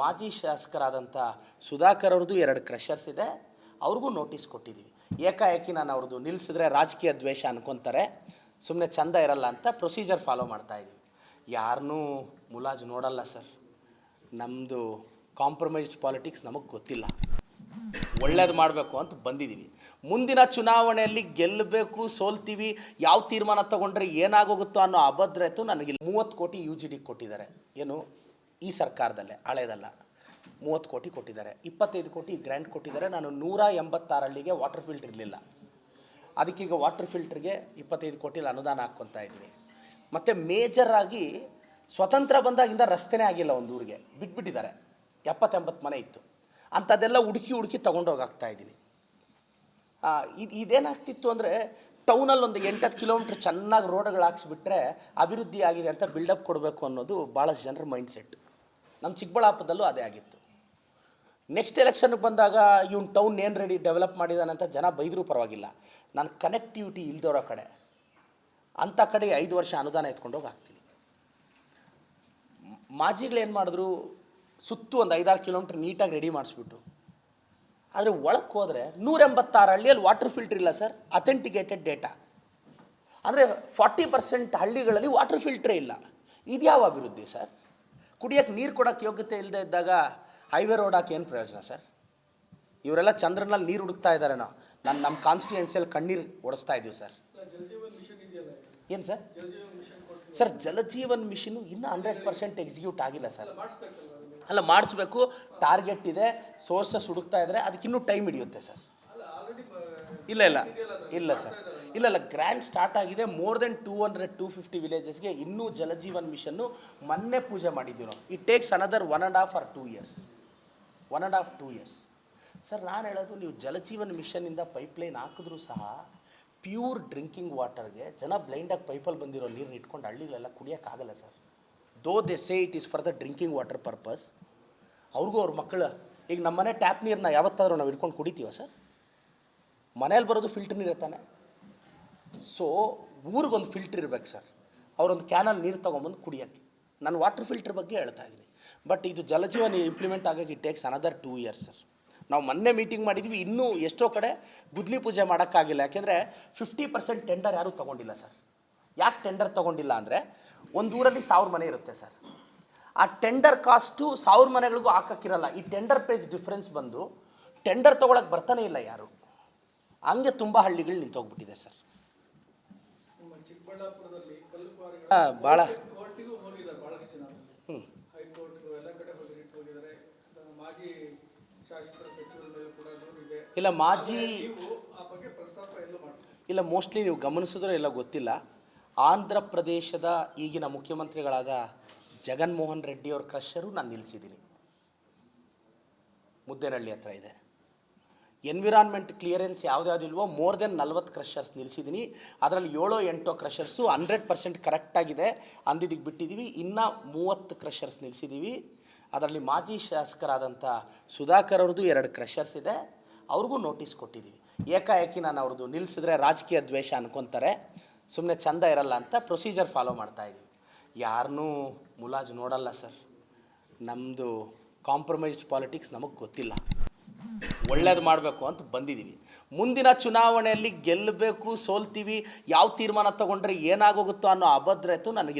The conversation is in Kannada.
ಮಾಜಿ ಶಾಸಕರಾದಂಥ ಸುಧಾಕರ್ ಅವ್ರದ್ದು ಎರಡು ಕ್ರಷರ್ಸ್ ಇದೆ. ಅವ್ರಿಗೂ ನೋಟಿಸ್ ಕೊಟ್ಟಿದ್ದೀವಿ ಏಕಾಏಕಿ ನಾನು ಅವ್ರದ್ದು ನಿಲ್ಲಿಸಿದ್ರೆ ರಾಜಕೀಯ ದ್ವೇಷ ಅನ್ಕೊತಾರೆ. ಸುಮ್ಮನೆ ಚಂದ ಇರಲ್ಲ ಅಂತ ಪ್ರೊಸೀಜರ್ ಫಾಲೋ ಮಾಡ್ತಾ ಇದ್ದೀವಿ ಯಾರನ್ನೂ ಮುಲಾಜ್ ನೋಡಲ್ಲ ಸರ್ ನಮ್ಮದು ಕಾಂಪ್ರಮೈಸ್ಡ್ ಪಾಲಿಟಿಕ್ಸ್ ನಮಗೆ ಗೊತ್ತಿಲ್ಲ. ಒಳ್ಳೇದು ಮಾಡಬೇಕು ಅಂತ ಬಂದಿದ್ದೀವಿ ಮುಂದಿನ ಚುನಾವಣೆಯಲ್ಲಿ ಗೆಲ್ಲಬೇಕು ಸೋಲ್ತೀವಿ, ಯಾವ ತೀರ್ಮಾನ ತಗೊಂಡ್ರೆ ಏನಾಗೋಗುತ್ತೋ ಅನ್ನೋ ಅಭದ್ರತೆ ನನಗೆ ಮೂವತ್ತು ಕೋಟಿ ಯು ಜಿ ಡಿ ಕೊಟ್ಟಿದ್ದಾರೆ. ಏನು? ಈ ಸರ್ಕಾರದಲ್ಲೇ, ಹಳೇದಲ್ಲ. ಮೂವತ್ತು ಕೋಟಿ ಕೊಟ್ಟಿದ್ದಾರೆ. ಇಪ್ಪತ್ತೈದು ಕೋಟಿ ಗ್ರ್ಯಾಂಟ್ ಕೊಟ್ಟಿದ್ದಾರೆ. ನಾನು ನೂರ ಎಂಬತ್ತಾರು ಹಳ್ಳಿಗೆ ವಾಟರ್ ಫಿಲ್ಟರ್ ಇರಲಿಲ್ಲ. ಅದಕ್ಕೀಗ ವಾಟರ್ ಫಿಲ್ಟ್ರಿಗೆ ಇಪ್ಪತ್ತೈದು ಕೋಟಿಲಿ ಅನುದಾನ ಹಾಕ್ಕೊತಾ ಇದ್ದೀನಿ. ಮತ್ತು ಮೇಜರಾಗಿ ಸ್ವತಂತ್ರ ಬಂದಾಗಿಂದ ರಸ್ತೆನೇ ಆಗಿಲ್ಲ ಒಂದು ಊರಿಗೆ. ಬಿಟ್ಬಿಟ್ಟಿದ್ದಾರೆ. ಎಪ್ಪತ್ತೆಂಬತ್ತು ಮನೆ ಇತ್ತು. ಅಂಥದ್ದೆಲ್ಲ ಹುಡುಕಿ ಹುಡುಕಿ ತೊಗೊಂಡೋಗಾಗ್ತಾ ಇದ್ದೀನಿ. ಇದು, ಇದೇನಾಗ್ತಿತ್ತು ಅಂದರೆ ಟೌನಲ್ಲಿ ಒಂದು ಎಂಟತ್ತು ಕಿಲೋಮೀಟ್ರ್ ಚೆನ್ನಾಗಿ ರೋಡ್ಗಳು ಹಾಕ್ಸಿಬಿಟ್ರೆ ಅಭಿವೃದ್ಧಿ ಆಗಿದೆ ಅಂತ ಬಿಲ್ಡಪ್ ಕೊಡಬೇಕು ಅನ್ನೋದು ಭಾಳಷ್ಟು ಜನರ ಮೈಂಡ್ ಸೆಟ್ ನಮ್ಮ ಚಿಕ್ಕಬಳ್ಳಾಪುರದಲ್ಲೂ ಅದೇ ಆಗಿತ್ತು. ನೆಕ್ಸ್ಟ್ ಎಲೆಕ್ಷನ್ಗೆ ಬಂದಾಗ ಇವ್ನು ಟೌನ್ ಏನು ರೆಡಿ ಡೆವಲಪ್ ಮಾಡಿದಾನಂತ ಜನ ಬೈದರೂ ಪರವಾಗಿಲ್ಲ. ನಾನು ಕನೆಕ್ಟಿವಿಟಿ ಇಲ್ದಿರೋ ಕಡೆ. ಅಂಥ ಕಡೆ ಐದು ವರ್ಷ ಅನುದಾನ ಎತ್ಕೊಂಡೋಗಿ ಹಾಕ್ತೀನಿ. ಮಾಜಿಗಳೇನು ಮಾಡಿದ್ರು, ಸುತ್ತು ಒಂದು ಐದಾರು ಕಿಲೋಮೀಟ್ರ್ ನೀಟಾಗಿ ರೆಡಿ ಮಾಡಿಸ್ಬಿಟ್ಟು ಆದರೆ ಒಳಕ್ಕೆ ಹೋದರೆ ನೂರ ಎಂಬತ್ತಾರು ಹಳ್ಳಿಯಲ್ಲಿ ವಾಟರ್ ಫಿಲ್ಟರ್ ಇಲ್ಲ ಸರ್ ಅಥೆಂಟಿಕೇಟೆಡ್ ಡೇಟಾ ಅಂದರೆ ಫಾರ್ಟಿ ಪರ್ಸೆಂಟ್ ಹಳ್ಳಿಗಳಲ್ಲಿ ವಾಟರ್ ಫಿಲ್ಟ್ರೇ ಇಲ್ಲ. ಇದ್ಯಾವ ಅಭಿವೃದ್ಧಿ ಸರ್? ಕುಡಿಯೋಕ್ಕೆ ನೀರು ಕೊಡೋಕ್ಕೆ ಯೋಗ್ಯತೆ ಇಲ್ಲದೆ ಇದ್ದಾಗ ಹೈವೇ ರೋಡ್ ಹಾಕಿ ಏನು ಪ್ರಯೋಜನ ಸರ್? ಇವರೆಲ್ಲ ಚಂದ್ರನಲ್ಲಿ ನೀರು ಹುಡುಕ್ತಾ ಇದ್ದಾರೇನೋ ನಾನು ನಮ್ಮ ಕಾನ್ಸ್ಟಿಟ್ಯೂನ್ಸಿಯಲ್ಲಿ ಕಣ್ಣೀರು ಓಡಿಸ್ತಾ ಇದ್ದೀವಿ ಸರ್. ಏನು ಸರ್? ಸರ್, ಜಲಜೀವನ್ ಮಿಷನು ಇನ್ನೂ ಹಂಡ್ರೆಡ್ ಪರ್ಸೆಂಟ್ ಎಕ್ಸಿಕ್ಯೂಟ್ ಆಗಿಲ್ಲ ಸರ್. ಅಲ್ಲ, ಮಾಡಿಸ್ಬೇಕು ಟಾರ್ಗೆಟ್ ಇದೆ ಸೋರ್ಸಸ್ ಹುಡುಕ್ತಾ ಇದ್ದರೆ ಅದಕ್ಕಿನ್ನೂ ಟೈಮ್ ಹಿಡಿಯುತ್ತೆ ಸರ್. ಇಲ್ಲ ಇಲ್ಲ. ಇಲ್ಲ, ಸರ್. ಇಲ್ಲ ಇಲ್ಲ ಗ್ರ್ಯಾಂಡ್ ಸ್ಟಾರ್ಟ್ ಆಗಿದೆ. More than two hundred two fifty ವಿಲೇಜಸ್ಗೆ ಇನ್ನೂ ಜಲಜೀವನ್ ಮಿಷನ್ನು ಮೊನ್ನೆ ಪೂಜೆ ಮಾಡಿದ್ದೀವಿ ನಾವು. It takes another one and half or two years one and half two years sir ನಾನು ಹೇಳೋದು, ನೀವು ಜಲಜೀವನ್ ಮಿಷನ್ನಿಂದ ಪೈಪ್ಲೈನ್ ಹಾಕಿದ್ರೂ ಸಹ ಪ್ಯೂರ್ ಡ್ರಿಂಕಿಂಗ್ ವಾಟರ್ಗೆ ಜನ ಬ್ಲೈಂಡಾಗಿ ಪೈಪಲ್ಲಿ ಬಂದಿರೋ ನೀರನ್ನ ಇಟ್ಕೊಂಡು ಹಳ್ಳಿಗಳೆಲ್ಲ ಕುಡಿಯೋಕ್ಕಾಗಲ್ಲ sir. Though they say it is for the drinking water purpose ಅವ್ರಿಗೂ ಅವ್ರ ಮಕ್ಕಳು, ಈಗ ನಮ್ಮನೆ ಟ್ಯಾಪ್ ನೀರನ್ನ ಯಾವತ್ತಾದರೂ ನಾವು ಇಟ್ಕೊಂಡು ಕುಡಿತೀವ ಸರ್? ಮನೇಲಿ ಬರೋದು ಫಿಲ್ಟರ್ ನೀರು ತಾನೆ? ಸೊ ಊರಿಗೊಂದು ಫಿಲ್ಟ್ರ್ ಇರ್ಬೇಕು ಸರ್ ಅವರೊಂದು ಕ್ಯಾನಲ್ಲಿ ನೀರು ತೊಗೊಂಬಂದು ಕುಡಿಯೋಕ್ಕೆ. ನಾನು ವಾಟರ್ ಫಿಲ್ಟ್ರ್ ಬಗ್ಗೆ ಹೇಳ್ತಾ ಇದ್ದೀನಿ. ಬಟ್ ಇದು ಜಲಜೀವನ ಇಂಪ್ಲಿಮೆಂಟ್ ಆಗೋಕ್ಕೆ it takes another two years sir ನಾವು ಮೊನ್ನೆ ಮೀಟಿಂಗ್ ಮಾಡಿದ್ವಿ, ಇನ್ನೂ ಎಷ್ಟೋ ಕಡೆ ಗುದ್ಲಿ ಪೂಜೆ ಮಾಡೋಕ್ಕಾಗಿಲ್ಲ. ಯಾಕೆಂದರೆ ಫಿಫ್ಟಿ ಪರ್ಸೆಂಟ್ ಟೆಂಡರ್ ಯಾರೂ ತೊಗೊಂಡಿಲ್ಲ ಸರ್ ಯಾಕೆ ಟೆಂಡರ್ ತೊಗೊಂಡಿಲ್ಲ ಅಂದರೆ ಒಂದು ಊರಲ್ಲಿ ಸಾವಿರ ಮನೆ ಇರುತ್ತೆ ಸರ್ ಆ ಟೆಂಡರ್ ಕಾಸ್ಟು ಸಾವಿರ ಮನೆಗಳಿಗೂ ಹಾಕಕ್ಕಿರಲ್ಲ. ಈ ಟೆಂಡರ್ ಪ್ರೈಸ್ ಡಿಫ್ರೆನ್ಸ್ ಬಂದು ಟೆಂಡರ್ ತೊಗೊಳಕ್ಕೆ ಬರ್ತಾನೆ ಇಲ್ಲ ಯಾರು. ಹಂಗೆ ತುಂಬ ಹಳ್ಳಿಗಳು ನಿಂತೋಗ್ಬಿಟ್ಟಿದೆ ಸರ್ ಚಿಕ್ಕಬಳ್ಳಾಪುರದಲ್ಲಿ ಭಾಳ ಕೋರ್ಟಿಗೂ ಹೋಗಿದ್ದಾರೆ ಬಹಳಷ್ಟು ಜನ. ಹ್ಞೂ ಎಲ್ಲ ಕಡೆ ಹೋಗಿ ಹೋಗಿದ್ದಾರೆ. ಮಾಜಿ ಶಾಸಕರ ಸಚಿವರ ಮೇಲೆ ಕೂಡ ದೂರಿದೆ ಇಲ್ಲ ಮಾಜಿ ಆ ಬಗ್ಗೆ ಪ್ರಸ್ತಾಪ ಎಲ್ಲೂ ಮಾಡ್ತೀವಿ ಇಲ್ಲ ಮೋಸ್ಟ್ಲಿ ನೀವು ಗಮನಿಸಿದ್ರೆ ಇಲ್ಲ ಗೊತ್ತಿಲ್ಲ. ಆಂಧ್ರ ಪ್ರದೇಶದ ಈಗಿನ ಮುಖ್ಯಮಂತ್ರಿಗಳಾದ ಜಗನ್ಮೋಹನ್ ರೆಡ್ಡಿ ಅವ್ರ ಕ್ರಷರು ನಾನು ನಿಲ್ಲಿಸಿದ್ದೀನಿ ಮುದ್ದೇನಹಳ್ಳಿ ಹತ್ರ ಇದೆ. ಎನ್ವಿರಾನ್ಮೆಂಟ್ ಕ್ಲಿಯರೆನ್ಸ್ ಯಾವುದ್ಯಾವುದಿಲ್ವೋ ಮೋರ್ ದೆನ್ ನಲ್ವತ್ತು ಕ್ರಷರ್ಸ್ ನಿಲ್ಲಿಸಿದ್ದೀನಿ ಅದರಲ್ಲಿ ಏಳೋ ಎಂಟೋ ಕ್ರಷರ್ಸು ಹಂಡ್ರೆಡ್ ಪರ್ಸೆಂಟ್ ಕರೆಕ್ಟಾಗಿದೆ ಅಂದಿದ್ದಕ್ಕೆ ಬಿಟ್ಟಿದ್ದೀವಿ ಇನ್ನೂ ಮೂವತ್ತು ಕ್ರಷರ್ಸ್ ನಿಲ್ಲಿಸಿದ್ದೀವಿ ಅದರಲ್ಲಿ ಮಾಜಿ ಶಾಸಕರಾದಂಥ ಸುಧಾಕರ್ ಅವ್ರದ್ದು ಎರಡು ಕ್ರಷರ್ಸ್ ಇದೆ. ಅವ್ರಿಗೂ ನೋಟಿಸ್ ಕೊಟ್ಟಿದ್ದೀವಿ ಏಕಾಏಕಿ ನಾನು ಅವ್ರದ್ದು ನಿಲ್ಲಿಸಿದ್ರೆ ರಾಜಕೀಯ ದ್ವೇಷ ಅನ್ಕೊತಾರೆ. ಸುಮ್ಮನೆ ಚಂದ ಇರಲ್ಲ ಅಂತ ಪ್ರೊಸೀಜರ್ ಫಾಲೋ ಮಾಡ್ತಾ ಇದ್ದೀವಿ ಯಾರನ್ನೂ ಮುಲಾಜ್ ನೋಡಲ್ಲ ಸರ್. ನಮ್ಮದು ಕಾಂಪ್ರಮೈಸ್ಡ್ ಪಾಲಿಟಿಕ್ಸ್ ನಮಗೆ ಗೊತ್ತಿಲ್ಲ. ಒಳ್ಳೇದು ಮಾಡಬೇಕು ಅಂತ ಬಂದಿದ್ದೀವಿ ಮುಂದಿನ ಚುನಾವಣೆಯಲ್ಲಿ ಗೆಲ್ಲಬೇಕು ಸೋಲ್ತೀವಿ, ಯಾವ ತೀರ್ಮಾನ ತಗೊಂಡ್ರೆ ಏನಾಗೋಗುತ್ತೋ ಅನ್ನೋ ಅಭದ್ರತೆ ನನಗೆ